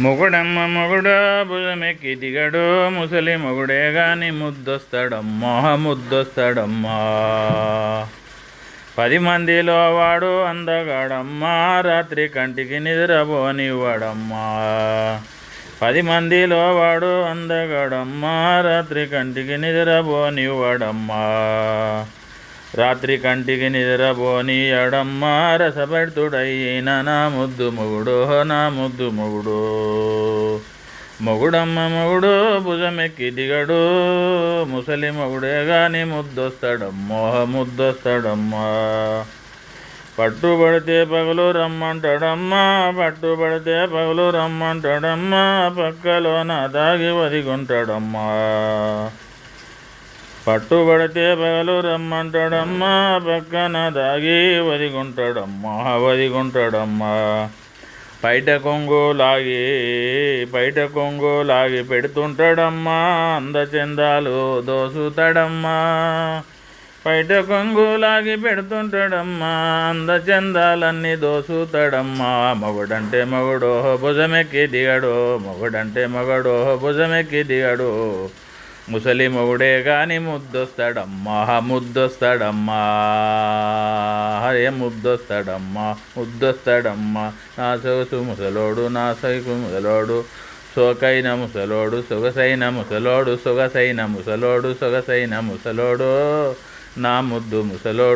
మొగుడమ్మ మొగుడు భుజమెక్కి దిగడు. ముసలి మొగుడే గాని ముద్దొస్తాడమ్మా ముద్దొస్తాడమ్మా. పది మందిలో వాడు అందగాడమ్మా రాత్రి కంటికి నిద్రపోనివ్వడమ్మా. పది మందిలో వాడు అందగాడమ్మా రాత్రి కంటికి నిద్రపోనివ్వడమ్మా. రాత్రి కంటికి నిద్రపోని ఎడమ్మా రసపెడుతుడయ్యిన నా ముద్దు మొగుడో నా ముద్దు మొగుడో. మొగుడమ్మ మొగుడు భుజమెక్కి దిగడు. ముసలి మొగుడే గాని ముద్దొస్తాడమ్మో ముద్దొస్తాడమ్మా. పట్టుబడితే పగలు రమ్మంటాడమ్మా పట్టుబడితే పగలు రమ్మంటాడమ్మా పక్కలోన దాగి వదిగుంటాడమ్మా. పట్టుబడితే పగలు రమ్మంటాడమ్మా పక్కన దాగి వదిగుంటాడమ్మా వదిగుంటాడమ్మా. బయట కొంగు లాగి బయట కొంగు లాగి పెడుతుంటాడమ్మా అందచందాలు దోసుతాడమ్మా. బయట కొంగు లాగి పెడుతుంటాడమ్మా అందచందాలన్నీ దోసుతాడమ్మా. మగుడంటే మగుడో భుజమెక్కి దిగడు మగుడంటే మగడో భుజమెక్కి దిగడు. ముసలి మొగుడే గాని ముద్దొస్తాడమ్మా ముద్దొస్తాడమ్మా. హరే ముద్దొస్తాడమ్మా ముద్దొస్తాడమ్మా. నా సొగసు ముసలోడు నా సైకు ముసలోడు. సోకైన ముసలోడు సొగసైన ముసలోడు సొగసైన ముసలోడు సొగసైన ముసలోడు. నా ముద్దు ముసలోడు